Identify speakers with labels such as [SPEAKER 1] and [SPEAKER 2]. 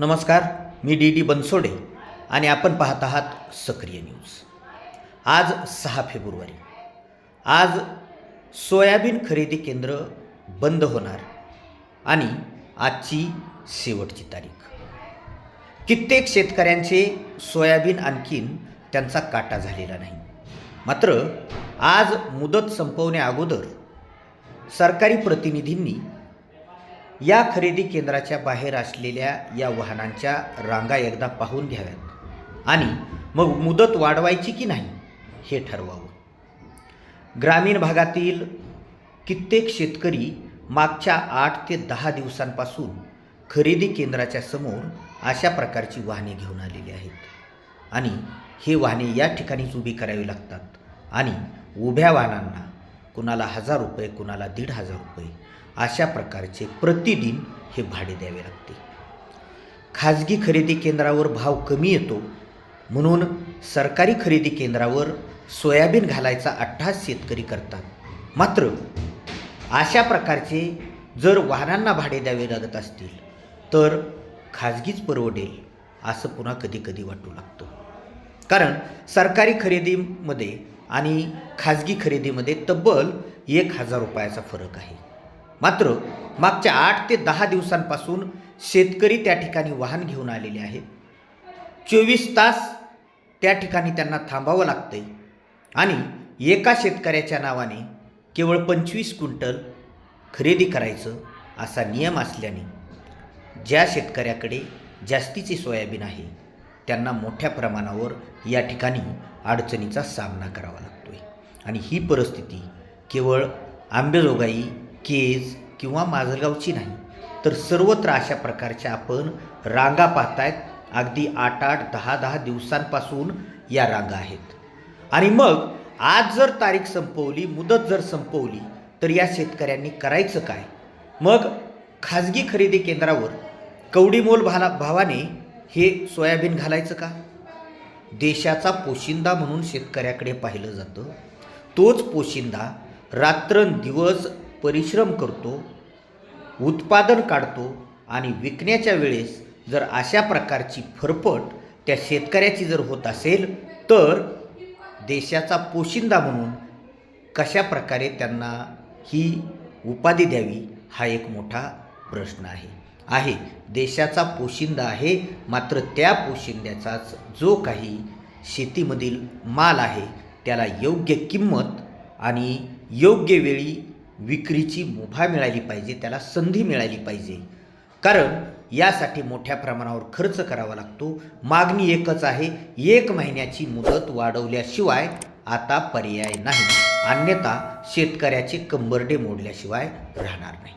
[SPEAKER 1] नमस्कार मी D D Bansode आणि आपण पाहत आहात सक्रिय न्यूज. आज सहा फेब्रुवारी. आज सोयाबीन खरेदी केंद्र बंद होणार आणि आजची शेवटची तारीख. कित्येक शेतकऱ्यांचे सोयाबीन आणखीन त्यांचा काटा झालेला नाही. मात्र आज मुदत संपवण्याअगोदर सरकारी प्रतिनिधींनी या खरेदी केंद्राच्या बाहेर असलेल्या या वाहनांच्या रांगा एकदा पाहून घ्याव्यात. आणि मग मुदत वाढवायची की नाही हे ठरवावं. ग्रामीण भागातील कित्येक शेतकरी मागच्या आठ ते दहा दिवसांपासून खरेदी केंद्राच्या समोर अशा प्रकारची वाहने घेऊन आलेली आहेत. आणि हे वाहने या ठिकाणीच उभी करावी लागतात. आणि उभ्या वाहनांना कुणाला हजार रुपये कुणाला दीड हजार रुपये अशा प्रकारचे प्रतिदिन हे भाडे द्यावे लागते. खाजगी खरेदी केंद्रावर भाव कमी येतो म्हणून सरकारी खरेदी केंद्रावर सोयाबीन घालायचा अठ्ठास शेतकरी करतात. मात्र अशा प्रकारचे जर वाहनांना भाडे द्यावे लागत असतील तर खाजगीच परवडेल असं पुन्हा कधी कधी वाटू लागतं. कारण सरकारी खरेदीमध्ये आणि खाजगी खरेदीमध्ये तब्बल एक हजार रुपयाचा फरक आहे. मात्र मागच्या आठ ते दहा दिवसांपासून शेतकरी त्या ठिकाणी वाहन घेऊन आलेले आहेत. चोवीस तास त्या ठिकाणी त्यांना थांबावं लागतंय. आणि एका शेतकऱ्याच्या नावाने केवळ पंचवीस क्विंटल खरेदी करायचं असा नियम असल्याने ज्या शेतकऱ्याकडे जास्तीचे सोयाबीन आहे त्यांना मोठ्या प्रमाणावर या ठिकाणी अडचणीचा सामना करावा लागतो आहे आणि ही परिस्थिती केवळ आंबेजोगाई केज किंवा माजलगावची नाही तर सर्वत्र अशा प्रकारच्या आपण रांगा पाहतायत. अगदी आठ आठ दहा दहा दिवसांपासून या रांगा आहेत. आणि मग आज जर तारीख संपवली मुदत जर संपवली तर या शेतकऱ्यांनी करायचं काय? मग खाजगी खरेदी केंद्रावर कवडीमोल भाला भावाने हे सोयाबीन घालायचं का? देशाचा पोशिंदा म्हणून शेतकऱ्याकडे पाहिलं जातं. तोच पोशिंदा रात्रंदिवस परिश्रम करतो उत्पादन काढतो आणि विकण्याच्या वेळेस जर अशा प्रकारची फरफट त्या शेतकऱ्याची जर होत असेल तर देशाचा पोशिंदा म्हणून कशा प्रकारे त्यांना ही उपाधी द्यावी हा एक मोठा प्रश्न आहे. आहे. देशाचा पोशिंदा आहे मात्र त्या पोशिंद्याचाच जो काही शेतीमधील माल आहे त्याला योग्य किंमत आणि योग्य वेळी विक्रीची मुभा मिळाली पाहिजे त्याला संधी मिळाली पाहिजे. कारण यासाठी मोठ्या प्रमाणावर खर्च करावा लागतो. मागणी एकच आहे एक महिन्याची मुदत वाढवल्याशिवाय आता पर्याय नाही. अन्यथा शेतकऱ्याचे कंबरडे मोडल्याशिवाय राहणार नाही.